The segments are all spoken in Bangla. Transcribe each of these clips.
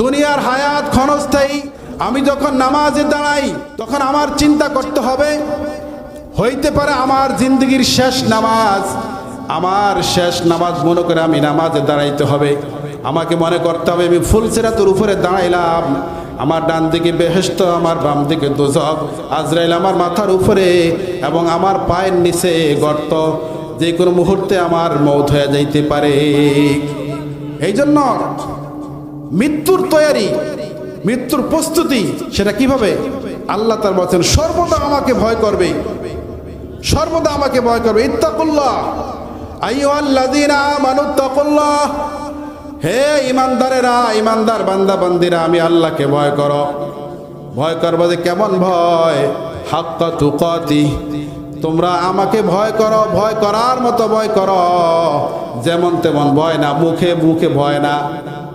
দুনিয়ার হায়াত ক্ষণস্থায়ী। আমি যখন নামাজে দাঁড়াই, তখন আমার চিন্তা করতে হবে, হইতে পারে আমার জিন্দগির শেষ নামাজ। আমার শেষ নামাজ মনে করে আমি নামাজে দাঁড়াইতে হবে। আমাকে মনে করতে হবে আমি ফুলসেরাতুর উপরে দাঁড়াইলাম। আমার ডান দিকে বেহেস্ত আমার বাম দিকে দোজক। আজরাইল আমার মাথার উপরে এবং আমার পায়ের নিচে গর্ত। যে কোনো মুহূর্তে আমার মৌত হয়ে যাইতে পারে। এই জন্য মৃত্যুর তৈয়ারি, মৃত্যুর প্রস্তুতি, সেটা কীভাবে? আল্লাহ তার বলছেন, সর্বদা আমাকে ভয় করবে। সর্বদা আমাকে ভয় করবে। ইত্তাকুল্লাহ। হে ইমানদারেরা, ইমানদার বান্দা, বান্দিরা, আমি আল্লাহকে ভয় করো। ভয় করব যে কেমন ভয়? হাক্কা তুকাতি। তোমরা আমাকে ভয় করো, ভয় করার মতো ভয় করো। যেমন তেমন ভয় না, মুখে মুখে ভয় না।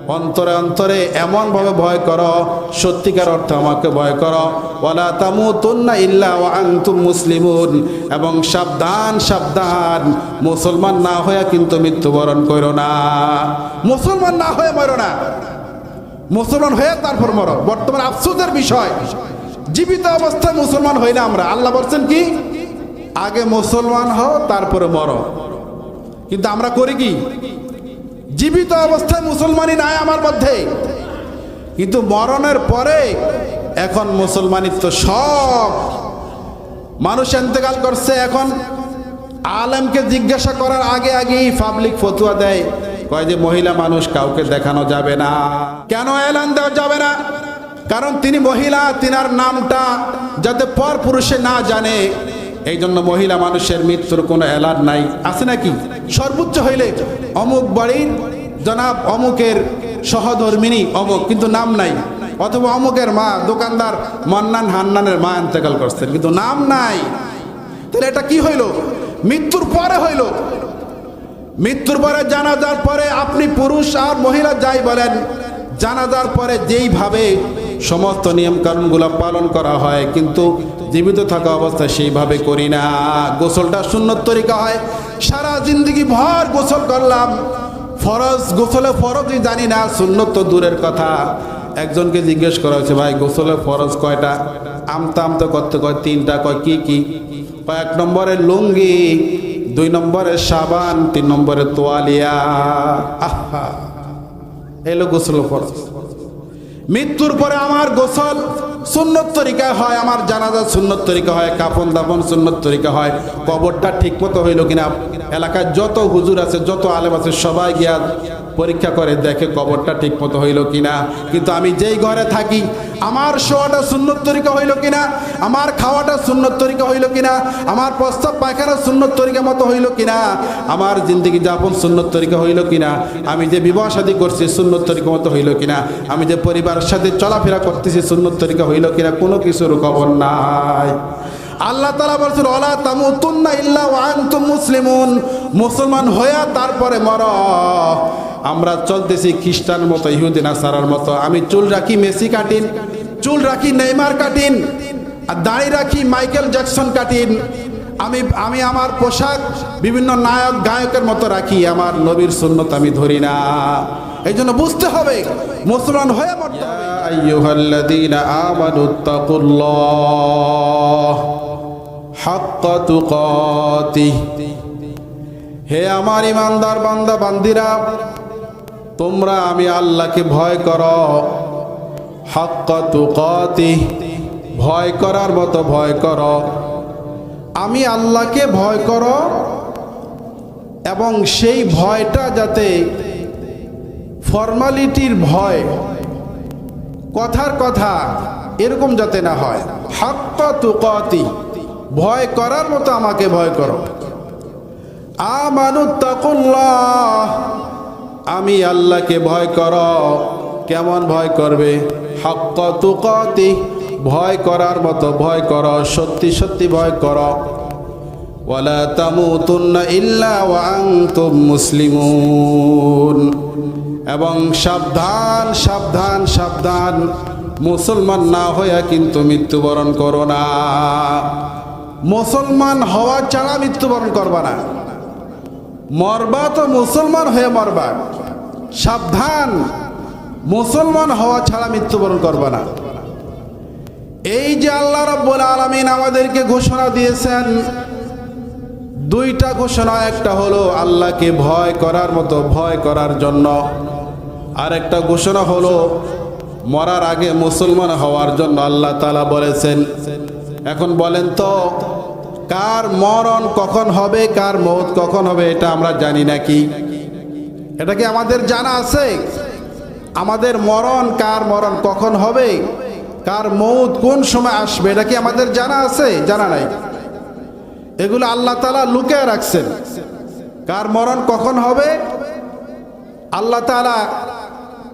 অন্তরে অন্তরে এমনভাবে ভয় করো, সত্যিকার অর্থে আমাকে ভয় করো। ওয়ালা তামুতুন্না ইল্লা ওয়া আনতুম মুসলিমুন। এবং সাবধান সাবধান, মুসলমান না হয়ে কিন্তু মৃত্যুবরণ করো না। মুসলমান না হয়ে মরো না। মুসলমান হয়ে তারপর মরো। বর্তমান আফসোসের বিষয়, জীবিত অবস্থায় মুসলমান হই না আমরা। আল্লাহ বলছেন কি? আগে মুসলমান হও, তারপরে মরো। কিন্তু আমরা করি কি? জীবিত অবস্থায় মুসলমানি নাই আমার মধ্যে। কিন্তু মরণের পরে এখন মুসলমানিত্ব সব মানুষ এন্তেকাল করছে। এখন আলেমকে জিজ্ঞাসা করার আগে আগেই পাবলিক ফতুয়া দেয়, কয় যে মহিলা মানুষ কাউকে দেখানো যাবে না। কেন এলান দেওয়া যাবে না? কারণ তিনি মহিলা, তিনার নামটা যাতে পর পুরুষে না জানে এই জন্য মহিলা মানুষের মৃত্যুর কোনো এলান নাই। আছে নাকি? সর্বোচ্চ হইলে অমুক বাড়ির জনাব অমুকের সহধর্মিনী অমুক, কিন্তু নাম নাই। অথবা অমুকের মা দোকানদার মান্নান হান্নানের মা ইন্তেকাল করছেন, কিন্তু নাম নাই। তাহলে এটা কি হইল? মৃত্যুর পরে হইল। মৃত্যুর পরে জানাজার পরে আপনি পুরুষ আর মহিলা যাই বলেন, জানাজার পরে যেইভাবে সমস্ত নিয়ম কানুনগুলো পালন করা হয়, কিন্তু জীবিত থাকা অবস্থায় সেইভাবে করি না। গোসলটা সুন্নত তরিকা হয়। সারা জিন্দগি ভর গোসল করলাম। ফরজ, গোসলে ফরজই জানি না, সুন্নত তো দূরের কথা। একজনকে জিজ্ঞেস করা হয়েছে, ভাই, গোসলে ফরজ কয়টা? আমতা আমতা করতে কয়, তিনটা। কয়, কি কি? কয়, এক নম্বরে লুঙ্গি, দুই নম্বরে সাবান, তিন নম্বরে তোয়ালিয়া। আহা! এলো গোসল ফরজ। মৃত্যুর পরে আমার গোসল সুন্নত তরিকা হয়, আমার জানাজা সুন্নত তরিকা হয়, কাফন দাফন সুন্নত তরিকা হয়, কবরটা ঠিক মতো হইল কিনা? এলাকায় যত হুজুর আছে, যত আলেম আছে, সবাই গিয়া পরীক্ষা করে দেখে কবরটা ঠিক মতো হইল কিনা। কিন্তু আমি যেই ঘরে থাকি, আমার শোয়াটা সুন্নত তরিকা হইল কিনা, আমার খাওয়াটা সুন্নত তরিকা হইল কিনা, আমার প্রস্তাব পায়খানা সুন্নত তরিকা মতো হইল কিনা, আমার জিন্দগি যাপন সুন্নত তরিকা হইল কিনা, আমি যে বিবাহ শাদী করছি সুন্নত তরিকা মতো হইল কিনা, আমি যে পরিবারের সাথে চলাফেরা করতেছি সুন্নত তরিকা হইল কিনা, কোনো কিছুর খবর নাই। আল্লাহ তালা বলছেন, ওলা তামুতুন্না ইল্লা ওয়া আনতুম মুসলিমুন। মুসলমান হইয়া তারপরে মর। আমরা চলতেছি খ্রিস্টান মতো ইহুদিন আসারার মতো। আমি চুল রাখি মেসি কাটিন, চুল রাখি নেইমার কাটিন, আর দাড়ি রাখি মাইকেল জ্যাকসন কাটিন। আমি আমি আমার পোশাক বিভিন্ন নায়ক, গায়কের মতো রাখি, আমার নবীর সুন্নত আমি ধরি না। এই জন্য বুঝতে হবে, মুসলমান হয়ে মরতে হবে। আমানুত্তাকুল্লাহ হে আমার ইমানদার বান্দা, বান্দিরা, তোমরা আমি আল্লাহকে ভয় করো। ভয় করার মতো ভয় করো। আমি আল্লাহকে ভয় করো এবং সেই ভয়টা যাতে ফর্মালিটির ভয়, কথার কথা এরকম যাতে না হয়। হাক্কা তুকাতি ভয় করার মতো আমাকে ভয় করো। আমানুত্তাকুল্লাহ, আমি আল্লাহকে ভয় কর। কেমন ভয় করবে? হাক্ক তুকাতি, ভয় করার মতো ভয় কর, সত্যি সত্যি ভয় কর। ওয়ালা তামুতুন্না ইল্লা ওয়া এবং সাবধান সাবধান সাবধান, মুসলমান না হইয়া কিন্তু মৃত্যুবরণ করো না। মুসলমান হওয়া ছাড়া মৃত্যুবরণ করবা না। মরবা তো মুসলমান হয়ে মরবা। সাবধান। মুসলমান হওয়া ছাড়া মৃত্যুবরণ করবে না। এই যে আল্লাহ রব্বুল আলমিন আমাদেরকে ঘোষণা দিয়েছেন, দুইটা ঘোষণা, একটা হলো আল্লাহকে ভয় করার মতো, ভয় করার জন্য। আর একটা ঘোষণা হলো, মরার আগে মুসলমান হওয়ার জন্য আল্লাহ তালা বলেছেন এখন বলেন তো, কার মরণ কখন হবে, কার মৌত কখন হবে, এটা আমরা জানি নাকি এটা কি আমাদের জানা আছে? আমাদের মরণ, কার মরণ কখন হবে, কার মৌত কোন সময় আসবে, এটা কি আমাদের জানা আছে? জানা নাই। এগুলো আল্লাহ তালা লুকিয়ে রাখছেন। কার মরণ কখন হবে? আল্লাহ তালা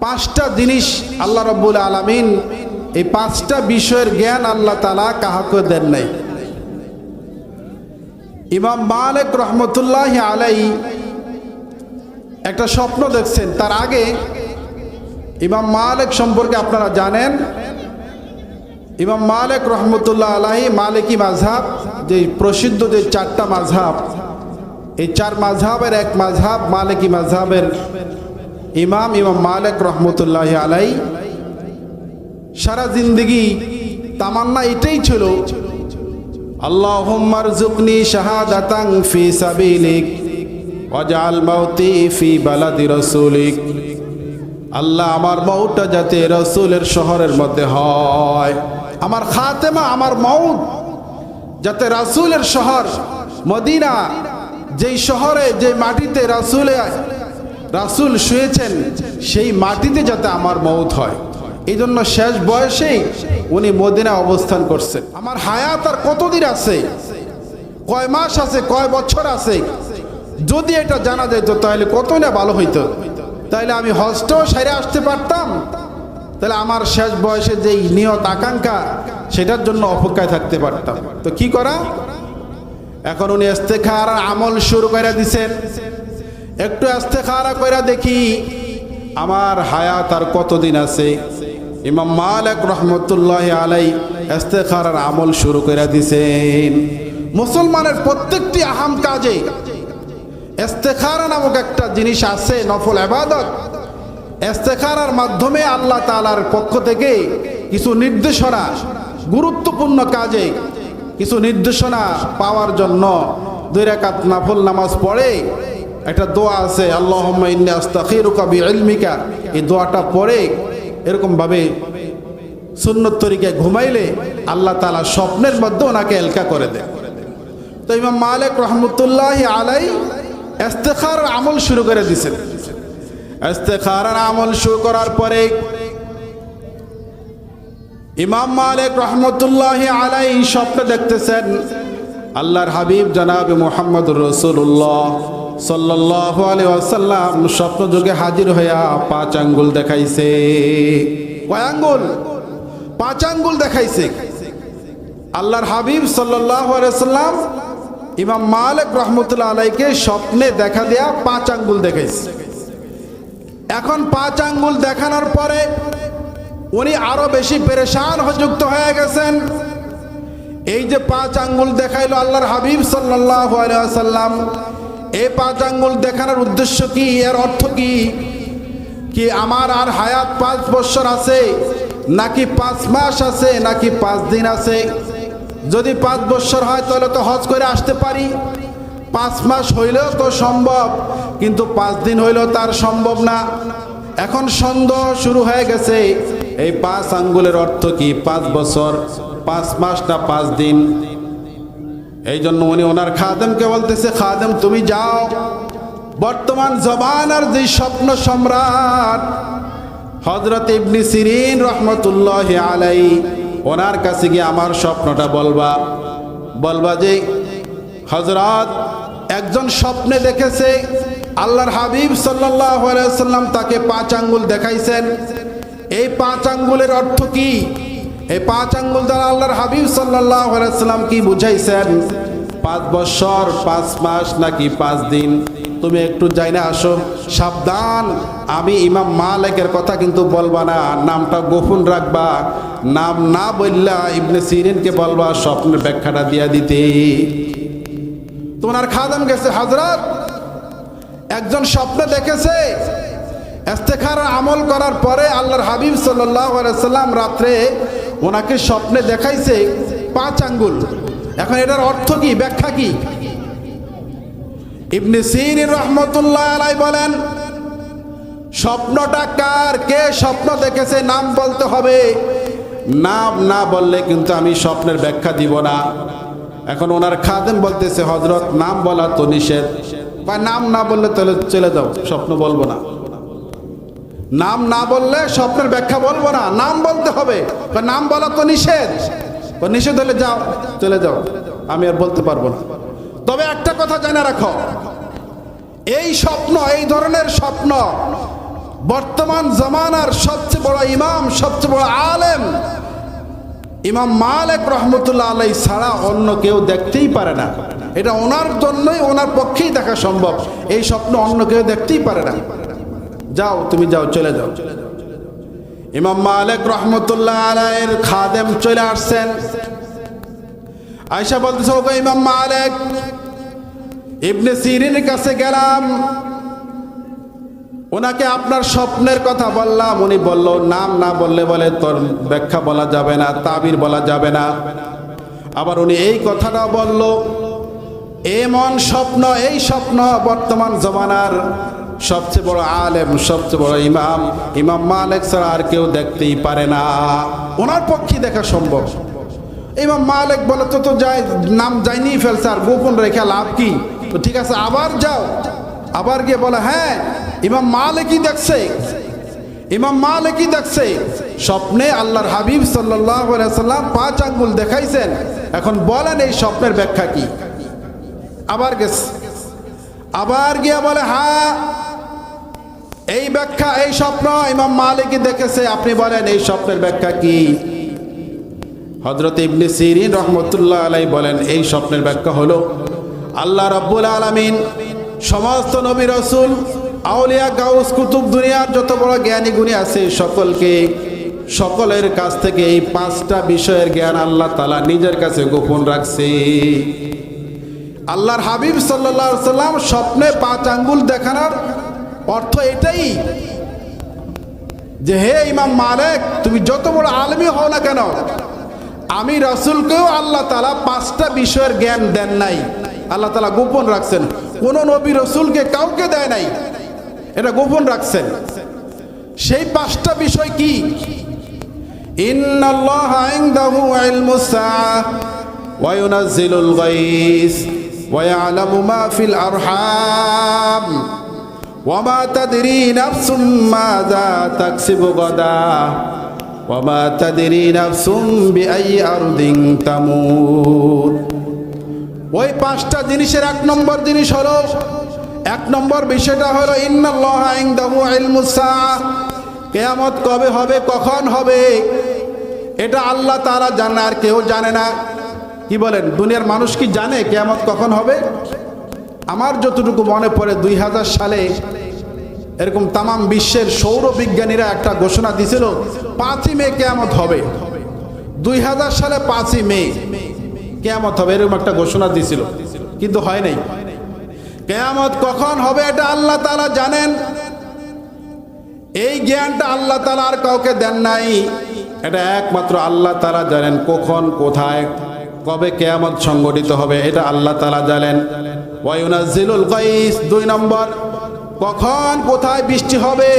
পাঁচটা জিনিস আল্লাহ রব্বুল আলমিন এই পাঁচটা বিষয়ের জ্ঞান আল্লাহ তালা কাহাকে দেন নাই। ইমাম মালিক রহমতুল্লাহ আলাই একটা স্বপ্ন দেখছেন। তার আগে ইমাম মালিক সম্পর্কে আপনারা জানেন, ইমাম মালিক রহমতুল্লাহ আলাহি মালিকি মাঝহাব যে প্রসিদ্ধ যে চারটা মাঝহাব এই চার মাঝহাবের এক মাঝহাব মালিকি মাঝহাবের ইমাম ইমাম মালিক রহমতুল্লাহ আলাই সারা জিন্দগি তামান্না এটাই ছিল। আল্লাহুম্মার জুকনি ফি ওয়াজআল মাউতি ফি বালাদি আল্লাহ আমার যাতে রসুলের শহরের মধ্যে হয়। আমার খাতেমা, আমার যাতে রাসুলের শহর মদিনা, যেই শহরে যে মাটিতে রাসুলে, রাসুল শুয়েছেন, সেই মাটিতে যাতে আমার মৌত হয়। এই জন্য শেষ বয়সেই উনি মদিনা অবস্থান করছেন। আমার হায়াত আর কতদিন আছে? কয় মাস আছে, কয় বছর আছে? যদি এটা জানা যেত, তাহলে কতই না ভালো হইতো। তাহলে আমি হজটাও সেরে আসতে পারতাম। তাহলে আমার শেষ বয়সে যে নিয়ত, আকাঙ্ক্ষা, সেটার জন্য অপেক্ষায় থাকতে পারতাম। তো কি করা? এখন উনি ইস্তেখার আমল শুরু করে দিছেন। একটু ইস্তেখারা করে দেখি, আমার হায়াত আর কতদিন আছে? ইমাম মালিক রহমতুল্লাহ আলাই ইস্তেখার আমল শুরু করে দিছেন। মুসলমানের প্রত্যেকটি আহাম কাজে এস্তেখারা নামক একটা জিনিস আছে, নফল আবাদত এস্তেখারার মাধ্যমে আল্লাহ তালার পক্ষ থেকে কিছু নির্দেশনা, গুরুত্বপূর্ণ কাজে কিছু নির্দেশনা পাওয়ার জন্য দুই রেখাত নাফল নামাজ পড়ে। একটা দোয়া আছে আল্লাহ আস্তাখিরুকা বি ইলমিকা এই দোয়াটা পড়ে এরকমভাবে সুন্নত তরিকে ঘুমাইলে আল্লাহ তালা স্বপ্নের মধ্যে ওনাকে এলকা করে দেয় তো ইমাম মালিক রহমতুল্লাহ আলাই ইস্তেখার আমল শুরু করে দিছেন ইস্তেখার আমল শুরু করার পরে ইমাম মালিক রহমতুল্লাহ আলাই স্বপ্ন দেখতেছেন, আল্লাহর হাবিব জনাব মোহাম্মদ রসুল্লাহ সাল্লাহ আসাল্লাম স্বপ্ন যুগে হাজির হইয়া পাঁচ আঙ্গুল দেখাইছে। কয় আঙ্গুল? পাঁচ আঙ্গুল দেখাইছে। আল্লাহর হাবিব সাল্লাহ সাল্লাম ইমাম মালিক রহমতুল্লাহ আলাইকে স্বপ্নে দেখা দেয়া পাঁচ আঙ্গুল দেখাইছে। এখন পাঁচ আঙ্গুল দেখানোর পরে উনি আরও বেশি পেরেশান যুক্ত হয়ে গেছেন। এই যে পাঁচ আঙ্গুল দেখাইলো আল্লাহর হাবিব সাল্লাহ সাল্লাম এই পাঁচ আঙ্গুল দেখানোর উদ্দেশ্য কি? এর অর্থ কি? কি আমার আর হায়াত পাঁচ বছর আছে, নাকি পাঁচ মাস আছে, নাকি পাঁচ দিন আছে? যদি পাঁচ বছর হয়, তাহলে তো হজ করে আসতে পারি। পাঁচ মাস হইলেও তো সম্ভব, কিন্তু পাঁচ দিন হইলেও তার সম্ভব না। এখন সন্দেহ শুরু হয়ে গেছে, এই পাঁচ আঙ্গুলের অর্থ কি? পাঁচ বছর, পাঁচ মাস না পাঁচ দিন? এই জন্য উনি ওনার খাদেমকে বলতেছে, খাদেম, তুমি যাও। বর্তমান জবানার যে স্বপ্ন সম্রাট হজরত ইবনি সিরিন রহমতুল্লাহ আলাই ওনার কাছে গিয়ে আমার স্বপ্নটা বলবা। বলবা যে হজরত একজন স্বপ্নে দেখেছে, আল্লাহর হাবিব সাল্লাহ সাল্লাম তাকে পাঁচ আঙ্গুল দেখাইছেন। এই পাঁচ আঙ্গুলের অর্থ কি? এই পাঁচ আঙ্গুল দ্বারা আল্লাহর হাবিব সাল্লাহ কি বুঝাইছেন? পাঁচ বছর, পাঁচ মাস নাকি পাঁচ দিন? তুমি একটু যাই না আসো। সাবধান, আমি ইমাম মালিকের কথা কিন্তু বলবা না। নামটা গোপন রাখবা। নাম না বললা ইবনে সিরিনকে বলবা, স্বপ্নের ব্যাখ্যাটা দিয়া দিতে। তোমার খাদাম গেছে, হাজরাত। একজন স্বপ্নে দেখেছে। এস্তেখার আমল করার পরে আল্লাহর হাবিব সাল্লাহ সাল্লাম রাত্রে ওনাকে স্বপ্নে দেখাইছে পাঁচ আঙ্গুল। এখন এটার অর্থ কি, ব্যাখ্যা কি? ইবনে সির রহমতুল্লাহ আলাই বলেন, স্বপ্নটা কার, কে স্বপ্ন দেখেছে, নাম বলতে হবে। নাম না বললে কিন্তু আমি স্বপ্নের ব্যাখ্যা দিব না। এখন ওনার খাদেম বলতেছে হজরত নাম বলা তো নিষেধ। বা নাম না বললে তাহলে চলে যাও, স্বপ্ন বলব না। নাম না বললে স্বপ্নের ব্যাখ্যা বলব না। নাম বলতে হবে। নাম বলা তো নিষেধ। নিষেধ হলে যাও, চলে যাও। আমি আর বলতে পারব না। তবে একটা কথা জেনে রাখো। এই স্বপ্ন, এই ধরনের স্বপ্ন বর্তমান জমানার সবচেয়ে বড় ইমাম, সবচেয়ে বড় আলেম ইমাম মালিক রহমতুল্লাহ আলাই ছাড়া অন্য কেউ দেখতেই পারে না। এটা ওনার জন্যই, ওনার পক্ষেই দেখা সম্ভব। এই স্বপ্ন অন্য কেউ দেখতেই পারে না। যাও, তুমি যাও, চলে যাও। ইমাম মালিক রহমতুল্লাহ আলাইয়ের খাদেম চলে আসছেন। আয়সা বলতেছে, ওগো ইমাম মালিক, ইবনে সিরিনের কাছে গেলাম। ওনাকে আপনার স্বপ্নের কথা বললাম। উনি বলল, নাম না বললে বলে তোর ব্যাখ্যা বলা যাবে না, তাবির বলা যাবে না। আবার উনি এই কথাটা বলল, এমন স্বপ্ন, এই স্বপ্ন বর্তমান জমানার সবচেয়ে বড় আলেম, সবচেয়ে বড় ইমাম। ইমাম মালিক ছাড়া আর কেউ দেখতেই পারে না। ওনার পক্ষে দেখা সম্ভব। ইমাম মালিক বলে, তো তো যাই, নাম যায়নি ফেলছে, আর গোপন রেখে লাভ কি? তো ঠিক আছে, আবার যাও। আবার গিয়ে বলে হ্যাঁ ইমাম মালিকই দেখছে। ইমাম মালিকই দেখছে। স্বপ্নে আল্লাহর হাবিব সাল্লাম পাঁচ আঙ্গুল দেখাইছেন। এখন বলেন, এই স্বপ্নের ব্যাখ্যা কি? আবার গেছে। আবার গিয়ে বলে হ্যাঁ এই ব্যাখ্যা, এই স্বপ্ন ইমাম মালিকই দেখেছে। আপনি বলেন, এই স্বপ্নের ব্যাখ্যা কি? হজরত ইবনে সিরিন রহমতুল্লাহ আলাই বলেন, এই স্বপ্নের ব্যাখ্যা হলো, আল্লাহ রব্বুল আলমিন সমস্ত নবী রসুল, আউলিয়া গাউস কুতুব দুনিয়ার যত বড় জ্ঞানী গুণী আছে, সকলকে, সকলের কাছ থেকে এই পাঁচটা বিষয়ের জ্ঞান আল্লাহ তালা নিজের কাছে গোপন রাখছে। আল্লাহর হাবিব সাল্লাহ সাল্লাম স্বপ্নে পাঁচ আঙ্গুল দেখানোর অর্থ এটাই যে হে ইমাম মালিক, তুমি যত বড় আলমী হও না কেন? আমি রসুলকেও আল্লাহ তালা পাঁচটা বিষয়ের জ্ঞান দেন নাই। আল্লাহ তালা গোপন রাখছেন। কোন নবী রসুলকে কাউকে দেয় নাই। এটা গোপন রাখছেন। সেই পাঁচটা বিষয় কি? ইন্নাল্লাহ ওই পাঁচটা জিনিসের এক নম্বর জিনিস হলো, এক নম্বর বিষয়টা হলো কেয়ামত কবে হবে, কখন হবে, এটা আল্লাহ তারা জানে আর কেউ জানে না। কি বলেন, দুনিয়ার মানুষ কি জানে কেয়ামত কখন হবে? আমার যতটুকু মনে পড়ে, দুই হাজার সালে এরকম তামাম বিশ্বের সৌর বিজ্ঞানীরা একটা ঘোষণা দিছিল, পাঁচই মে কেয়ামত হবে। দুই হাজার সালে পাঁচই মে কেয়ামত হবে, এরকম একটা ঘোষণা দিছিল, কিন্তু হয় নাই। কেয়ামত কখন হবে এটা আল্লাহ তালা জানেন। এই জ্ঞানটা আল্লাহ তালা আর কাউকে দেন নাই। এটা একমাত্র আল্লাহ তালা জানেন কখন, কোথায়, কবে কেয়ামত সংগঠিত হবে, এটা আল্লাহ তালা জানেন। ওয়ায়ুনাজিলুল গাইস, দুই নম্বর, কখন, কোথায় বৃষ্টি হবে?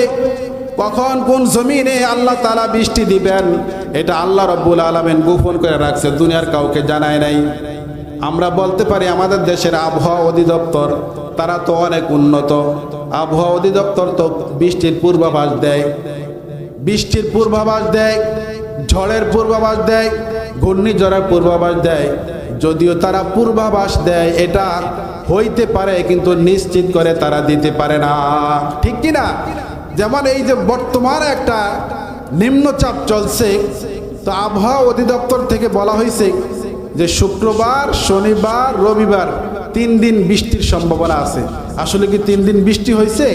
কখন, কোন জমিনে আল্লাহ তালা বৃষ্টি দিবেন? এটা আল্লাহ রব্বুল আলমেন গোপন করে রাখছে, দুনিয়ার কাউকে জানায় নাই। আমরা বলতে পারি আমাদের দেশের আবহাওয়া অধিদপ্তর, তারা তো অনেক উন্নত। আবহাওয়া অধিদপ্তর তো বৃষ্টির পূর্বাভাস দেয়। বৃষ্টির পূর্বাভাস দেয়, ঝড়ের পূর্বাভাস দেয়, ঘূর্ণিঝড়ের পূর্বাভাস দেয়। যদিও তারা পূর্বাভাস দেয়, এটা হইতে পারে, কিন্তু নিশ্চিত করে তারা দিতে পারে না। ঠিক কি না যেমন এই যে বর্তমানে একটা নিম্নচাপ চলছে, তো আবহাওয়া অধিদপ্তর থেকে বলা হয়েছে যে শুক্রবার, শনিবার, রবিবার তিন দিন বৃষ্টির সম্ভাবনা আছে। আসলে কি তিন দিন বৃষ্টি হয়েছে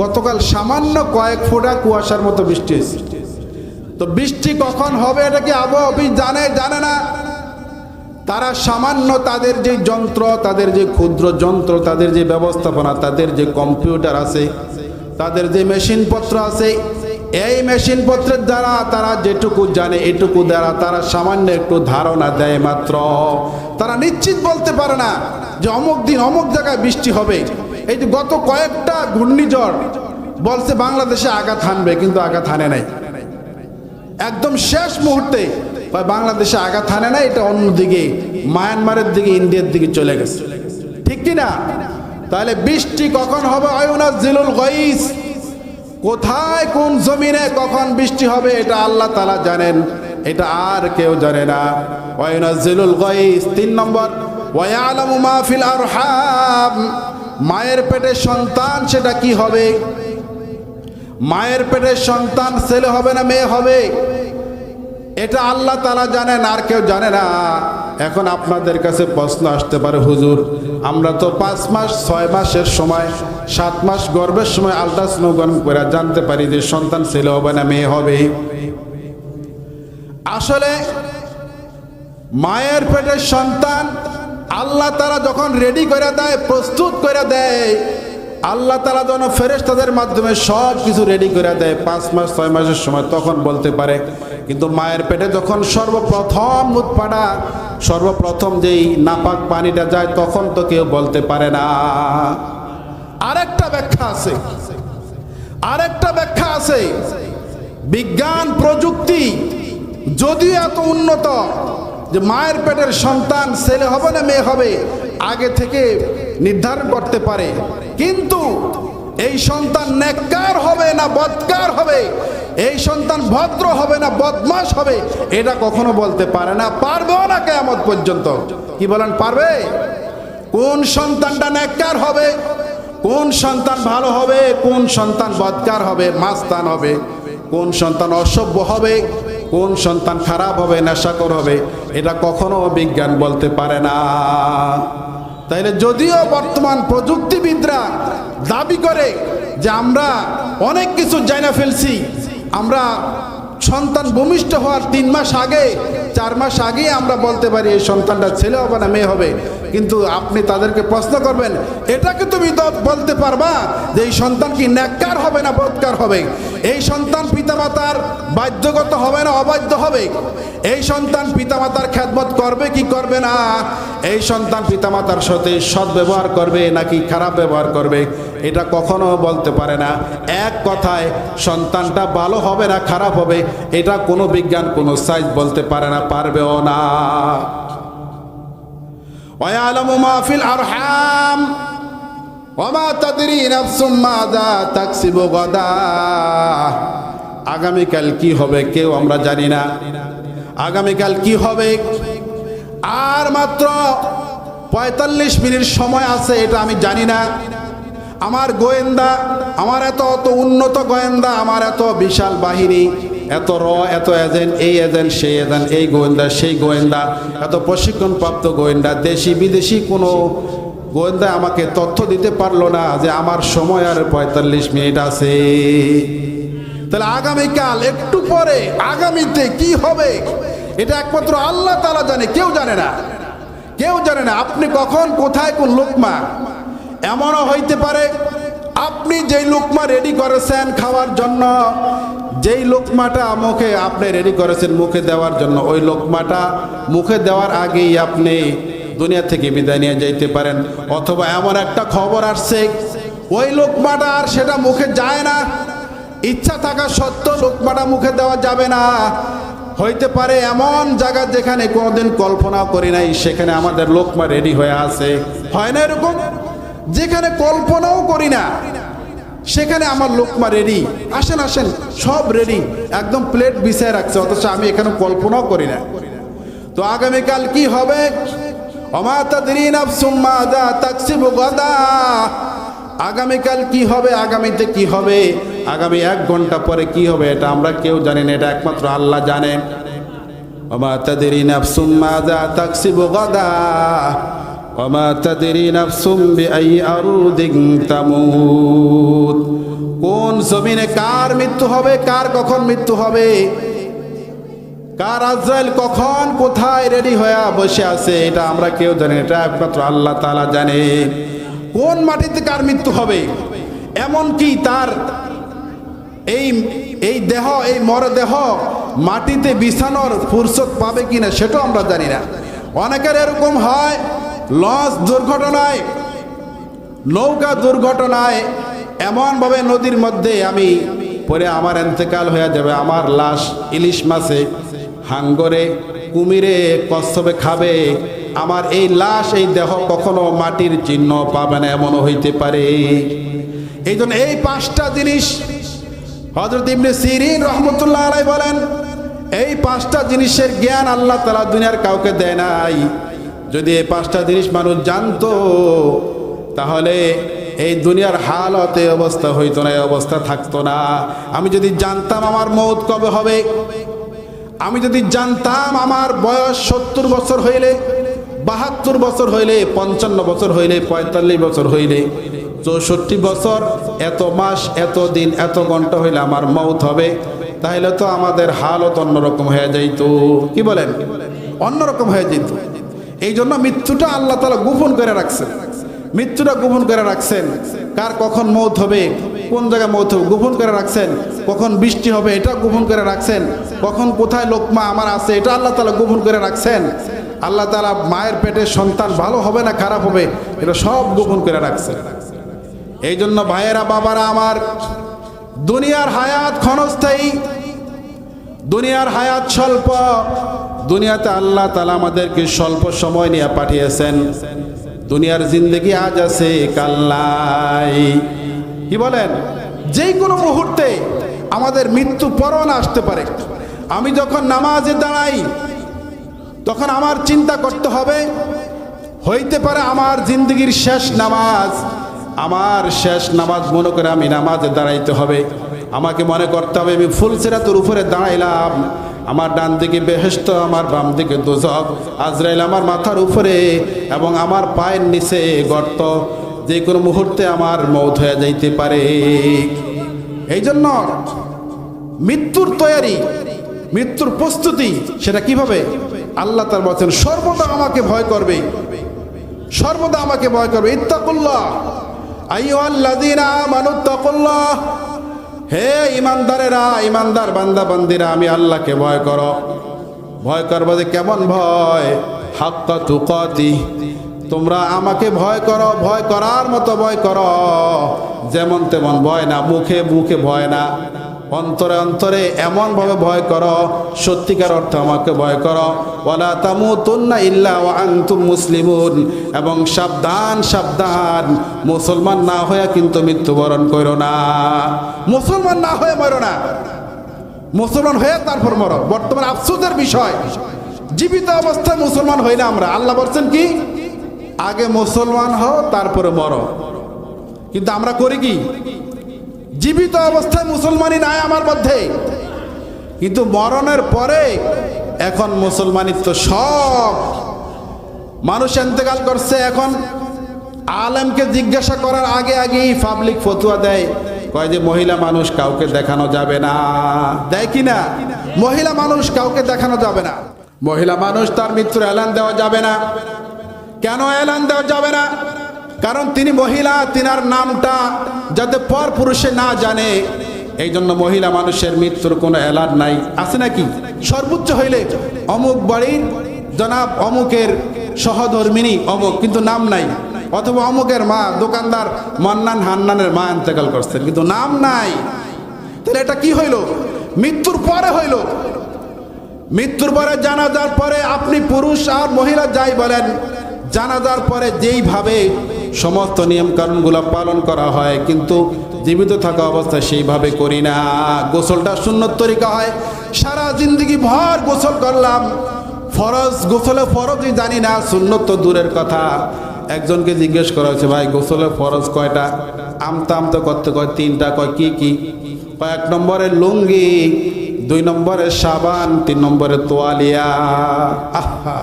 গতকাল সামান্য কয়েক ফোঁটা কুয়াশার মতো বৃষ্টি হয়েছে তো বৃষ্টি কখন হবে, এটা কি আবহাওয়া জানে? জানে না। তারা সামান্য তাদের যে যন্ত্র, তাদের যে ক্ষুদ্র যন্ত্র, তাদের যে ব্যবস্থাপনা, তাদের যে কম্পিউটার আছে, তাদের যে মেশিনপত্র আছে, এই মেশিনপত্রের দ্বারা তারা যেটুকু জানে, এটুকু দ্বারা তারা সামান্য একটু ধারণা দেয় মাত্র। তারা নিশ্চিত বলতে পারে না যে অমুক দিন অমুক জায়গায় বৃষ্টি হবে। এই যে গত কয়েকটা ঘূর্ণিঝড় বলছে বাংলাদেশে আঘাত হানবে, কিন্তু আঘাত হানে নাই। একদম শেষ মুহূর্তে বাংলাদেশে আঘাত হানে না, এটা অন্যদিকে, মায়ানমারের দিকে, ইন্ডিয়ার দিকে চলে গেছে। ঠিক কি না তাহলে বৃষ্টি কখন হবে? অয়ুনা জিলুল গইস। কোথায়, কোন জমিনে কখন বৃষ্টি হবে, এটা আল্লাহ তালা জানেন। এটা আর কেউ জানে না। ওয়ায়ুনা জিলুল গইস, তিন নম্বর ওয়ালামু মাহফিল আরহাম। মায়ের পেটে সন্তান, সেটা কি হবে? মায়ের পেটের সন্তান, ছেলে হবে না, মেয়ে হবে? এটা আল্লাহ তালা জানেন, আর কেউ জানে না। এখন আপনাদের কাছে প্রশ্ন আসতে পারে, হুজুর, আমরা তো পাঁচ মাস, ছয় মাসের সময়, সাত মাস গর্বের সময় আলট্রাসোনোগ্রাম করে জানতে পারি যে সন্তান ছেলে হবে না, মেয়ে হবে। আসলে মায়ের পেটের সন্তান আল্লাহ তারা যখন রেডি করে দেয়, প্রস্তুত করে দেয়, আল্লাহ তালা যেন ফেরেস্তাদের মাধ্যমে সব কিছু রেডি করে দেয়, পাঁচ মাস, ছয় মাসের সময়, তখন বলতে পারে কিন্তু মায়ের পেটে যখন সর্বপ্রথম উৎপাড়া, সর্বপ্রথম যেই নাপাক পানিটা যায়, তখন তো কেউ বলতে পারে না। আরেকটা ব্যাখ্যা আছে। আরেকটা ব্যাখ্যা আছে। বিজ্ঞান, প্রযুক্তি যদিও এত উন্নত যে মায়ের পেটের সন্তান ছেলে হবে না, মেয়ে হবে, আগে থেকে নির্ধারণ করতে পারে। কিন্তু এই সন্তান নেককার হবে না বদকার হবে? এই সন্তান ভদ্র হবে না বদমাস হবে? এটা কখনো বলতে পারে না পারবেও না কেমন পর্যন্ত। কি বলেন, পারবে? কোন সন্তানটা নেককার হবে? কোন সন্তান ভালো হবে? কোন সন্তান বদকার হবে? মাস্তান হবে। কোন সন্তান অসভ্য হবে? কোন সন্তান খারাপ হবে? নেশাকর হবে? এটা কখনো বিজ্ঞান বলতে পারে না। তাইলে যদিও বর্তমান প্রযুক্তিবিদরা দাবি করে যে আমরা অনেক কিছু জানা ফেলছি। আমরা সন্তান ভূমিষ্ঠ হওয়ার তিন মাস আগে চার মাস আগে আমরা বলতে পারি, এই সন্তানটা ছেলে হবে না, মেয়ে হবে। কিন্তু আপনি তাদেরকে প্রশ্ন করবেন, এটাকে তুমি বলতে পারবা যে এই সন্তান কি ন্যাক্কার হবে না বৎকার হবে? এই সন্তান পিতামাতার বাধ্যগত হবে না অবাধ্য হবে? এই সন্তান পিতামাতার খ্যাতমত করবে কি করবে না? এই সন্তান পিতামাতার সাথে সৎ ব্যবহার করবে নাকি খারাপ ব্যবহার করবে? এটা কখনো বলতে পারে না। এক কথায়, সন্তানটা ভালো হবে না খারাপ হবে? এটা কোনো বিজ্ঞান, কোনো সাইজ বলতে পারে না। পারবেও না। আগামীকাল কি হবে কেউ আমরা জানি না। আগামীকাল কি হবে? আর মাত্র পঁয়তাল্লিশ মিনিট সময় আছে, এটা আমি জানি না। আমার গোয়েন্দা, আমার এত অত উন্নত গোয়েন্দা, আমার এত বিশাল বাহিনী এত র, এত এজেন্ট, এই এজেন্ট, সেই এজেন্ট, এই গোয়েন্দা, সেই গোয়েন্দা, এত প্রশিক্ষণপ্রাপ্ত গোয়েন্দা, দেশি, বিদেশি কোনো গোয়েন্দা আমাকে তথ্য দিতে পারল না যে আমার সময় আর পঁয়তাল্লিশ মিনিট আছে। তাহলে আগামীকাল একটু পরে, আগামীতে কি হবে? এটা একমাত্র আল্লাহ তালা জানে, কেউ জানে না। কেউ জানে না, আপনি কখন, কোথায়, কোন লোকমা? এমনও হইতে পারে, আপনি যেই লোকমা রেডি করেছেন খাওয়ার জন্য যেই লোকমাটা মুখে আপনি রেডি করেছেন মুখে দেওয়ার জন্য, ওই লোকমাটা মুখে দেওয়ার আগেই আপনি দুনিয়া থেকে বিদায় নিয়ে যাইতে পারেন। অথবা এমন একটা খবর আসছে, ওই লোকমাটা আর সেটা মুখে যায় না। ইচ্ছা থাকা সত্ত্বেও লোকমাটা মুখে দেওয়া যাবে না। হইতে পারে এমন জায়গা যেখানে কোনোদিন কল্পনা করি নাই, সেখানে আমাদের লোকমা রেডি হয়ে আছে। হয় না এরকম? যেখানে কল্পনাও করি না। সেখানে আমার লোকমা রেডি আসেন আসেন, সব রেডি একদম প্লেট বিছায় রাখছে, অথচ আমি এখানে কল্পনাও করি না। তো আগামীকাল কি হবে? আগামীকাল কি হবে? আগামীতে কি হবে? আগামী এক ঘণ্টা পরে কি হবে এটা আমরা কেউ জানি না, এটা একমাত্র আল্লাহ জানেন। অমা তাদের ইনাফসুম্মা দা তাকসিবু গদা। وما تدري نفس بأي أرض تموت কোন জমিনে কার মৃত্যু হবে কার কখন মৃত্যু হবে কার আজরাইল কখন কোথায় রেডি হয়ে বসে আছে এটা আমরা কেউ জানি না। এটা একমাত্র আল্লাহ তাআলা জানে কোন মাটিতে কার মৃত্যু হবে এমনকি তার এই এই দেহ এই মরদেহ মাটিতে বিছানোর ফুরসত পাবে কিনা সেটাও আমরা জানি না অনেকের এরকম হয় লঞ্চ দুর্ঘটনায়, নৌকা দুর্ঘটনায় এমনভাবে নদীর মধ্যে আমি পরে আমার এন্তেকাল হয়ে যাবে, আমার লাশ ইলিশ মাছে হাঙ্গরে, কুমিরে কচ্ছপে খাবে। আমার এই লাশ, এই দেহ কখনো মাটির চিহ্ন পাবে না, এমনও হইতে পারে। এই জন্য এই পাঁচটা জিনিস হজরত ইবনে সিরিন রহমতুল্লাহ আলাই বলেন, এই পাঁচটা জিনিসের জ্ঞান আল্লাহ তালা দুনিয়ার কাউকে দেয় নাই। যদি এই পাঁচটা জিনিস মানুষ জানতো, তাহলে এই দুনিয়ার হালত অবস্থা হইতো না, এই অবস্থা থাকতো না। আমি যদি জানতাম আমার মৌত কবে হবে, আমি যদি জানতাম আমার বয়স সত্তর বছর হইলে, বাহাত্তর বছর হইলে, পঞ্চান্ন বছর হইলে, পঁয়তাল্লিশ বছর হইলে, চৌষট্টি বছর, এত মাস, এত দিন, এত ঘণ্টা হইলে আমার মৌত হবে, তাহলে তো আমাদের হালত অন্যরকম হয়ে যাইতো। কি বলেন? অন্যরকম হয়ে যেত এই জন্য মৃত্যুটা আল্লাহ তালা গোপন করে রাখছেন। মৃত্যুটা গোপন করে রাখছেন। কার কখন মৌত হবে, কোন জায়গায় মৌত হবে, গোপন করে রাখছেন। কখন বৃষ্টি হবে, এটা গোপন করে রাখছেন। কখন কোথায় লোকমা আমার আছে, এটা আল্লাহ তালা গোপন করে রাখছেন। আল্লাহ তালা মায়ের পেটে সন্তান ভালো হবে না খারাপ হবে, এটা সব গোপন করে রাখছেন। এই জন্য ভাইয়েরা, বাবারা আমার, দুনিয়ার হায়াত ক্ষণস্থায়ী, দুনিয়ার হায়াত স্বল্প। দুনিয়াতে আল্লাহ তালা আমাদেরকে স্বল্প সময় নিয়ে পাঠিয়েছেন। দুনিয়ার জিন্দগি আজ আছে কাল্লাই কি বলেন? যে কোনো মুহূর্তে আমাদের মৃত্যু পরোয়ানা আসতে পারে। আমি যখন নামাজে দাঁড়াই, তখন আমার চিন্তা করতে হবে, হইতে পারে আমার জিন্দগির শেষ নামাজ। আমার শেষ নামাজ মনে করে আমি নামাজে দাঁড়াইতে হবে। আমাকে মনে করতে হবে, আমি ফুলসেরাতের উপরে দাঁড়াইলাম। আমার ডান দিকে বেহেস্ত আমার বাম দিকে দোজক। আজরাইল আমার মাথার উপরে এবং আমার পায়ের নিচে গর্ত। যে কোনো মুহূর্তে আমার মৌত হয়ে যাইতে পারে। এই জন্য মৃত্যুর তৈরি মৃত্যুর প্রস্তুতি, সেটা কীভাবে? আল্লাহ তার বলছেন, সর্বদা আমাকে ভয় করবে। সর্বদা আমাকে ভয় করবে। ইত্তাকুল্লাহ। আইয়ুহাল্লাযীনা আমানুত্তাকুল্লাহ হে ইমানদারেরা, ইমানদার বান্দা বান্দিরা আমি আল্লাহকে ভয় করো। ভয় করব যে কেমন ভয়? হাক্কা তুকাতি। তোমরা আমাকে ভয় করো, ভয় করার মতো ভয় কর। যেমন তেমন ভয় না, মুখে মুখে ভয় না। অন্তরে অন্তরে এমনভাবে ভয় করো, সত্যিকার অর্থে আমাকে ভয় করো। ওলা তামুতুন্না ইল্লা ওয়া আনতুম মুসলিমুন। এবং সাবধান সাবধান, মুসলমান না হয়ে কিন্তু মৃত্যুবরণ করো না। মুসলমান না হয়ে মরো না। মুসলমান হয়ে তারপর মরো। বর্তমান আফসোসের বিষয়। জীবিত অবস্থায় মুসলমান হই না আমরা। আল্লাহ বলছেন কি? আগে মুসলমান হও, তারপরে মরো। কিন্তু আমরা করি কি? জীবিত অবস্থায় মুসলমানই নাই আমার মধ্যে। কিন্তু মরণের পরে এখন মুসলমানিত্ব সব। মানুষ এন্তেকাল করছে, এখন আলেমকে জিজ্ঞাসা করার আগে আগেই পাবলিক ফতুয়া দেয়। কয় যে, মহিলা মানুষ কাউকে দেখানো যাবে না। দেয় কি না? মহিলা মানুষ কাউকে দেখানো যাবে না। মহিলা মানুষ তার মৃত্যুর এলান দেওয়া যাবে না। কেন এলান দেওয়া যাবে না? কারণ তিনি মহিলা, তিনার নামটা যাতে পর পুরুষে না জানে এই জন্য মহিলা মানুষের মৃত্যুর কোনো এলান নাই। আছে নাকি? সর্বোচ্চ হইলে অমুক বাড়ির জনাব অমুকের সহধর্মিনী অমুক, কিন্তু নাম নাই। অথবা অমুকের মা, দোকানদার মান্নান হান্নানের মা ইন্তেকাল করছেন, কিন্তু নাম নাই। তাহলে এটা কি হইল? মৃত্যুর পরে হইল। মৃত্যুর পরে জানাজার পরে আপনি পুরুষ আর মহিলা যাই বলেন, জানাজার পরে যেইভাবে সমস্ত নিয়ম কানুনগুলো পালন করা হয়, কিন্তু জীবিত থাকা অবস্থায় সেইভাবে করি না। গোসলটা সুন্নত তরিকা হয়। সারা জিন্দগি ভর গোসল করলাম। ফরজ, গোসলে ফরজই জানি না, সুন্নত তো দূরের কথা। একজনকে জিজ্ঞেস করা হয়েছে, ভাই, গোসলে ফরজ কয়টা? আমতা আমতা করতে কয়, তিনটা। কয়, কি কি? কয়, এক নম্বরে লুঙ্গি, দুই নম্বরে সাবান, তিন নম্বরে তোয়ালিয়া। আহা!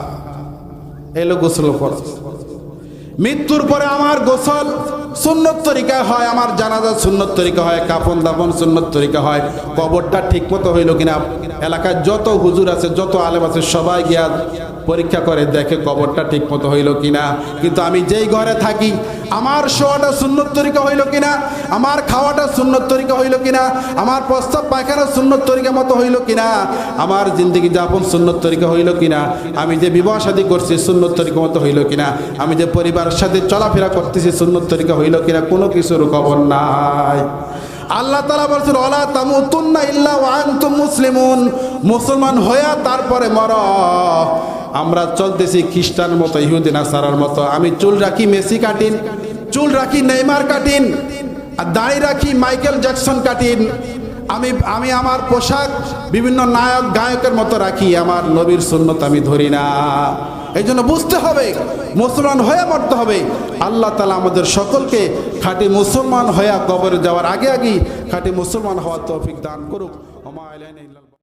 এলো গোসল ফরজ। মৃত্যুর পরে আমার গোসল সুন্নত তরিকা হয়, আমার জানাজা সুন্নত তরিকা হয়, কাফন দাফন সুন্নত তরিকা হয়, কবরটা ঠিক মতো হইল কিনা? এলাকায় যত হুজুর আছে, যত আলেম আছে, সবাই গিয়া পরীক্ষা করে দেখে কবরটা ঠিক মতো হইল কিনা। কিন্তু আমি যেই ঘরে থাকি, আমার শোয়াটা সুন্নত তরিকা হইল কিনা, আমার খাওয়াটা সুন্নত তরিকা হইল কিনা, আমার প্রস্তাব পায়খানা সুন্নত তরিকা মতো হইল কিনা, আমার জিন্দগি যাপন সুন্নত তরিকা হইল কিনা, আমি যে বিবাহ শাদী করছি সুন্নত তরিকা মতো হইল কিনা, আমি যে পরিবারের সাথে চলাফেরা করতেছি সুন্নত তরিকা হইল কিনা, কোনো কিছুর খবর নাই। আল্লাহ তালা বলছেন অলা তামুতুন্না ইল্লা ওয়ান্তুম মুসলিমুন। মুসলমান হইয়া তারপরে মর। আমরা চলতেছি খ্রিস্টান মতো ইহুদিন নাসারার মতো। আমি চুল রাখি, মেসি কাটিন, চুল রাখি, নেইমার কাটিন, আর দাড়ি রাখি, মাইকেল জ্যাকসন কাটিন। আমি আমি আমার পোশাক বিভিন্ন নায়ক, গায়কের মতো রাখি, আমার নবীর সুন্নত আমি ধরি না। এই জন্য বুঝতে হবে, মুসলমান হয়ে মরতে হবে। আল্লাহ তালা আমাদের সকলকে খাঁটি মুসলমান হয়ে কবরে যাওয়ার আগে আগেই খাঁটি মুসলমান হওয়ার তৌফিক দান করুক।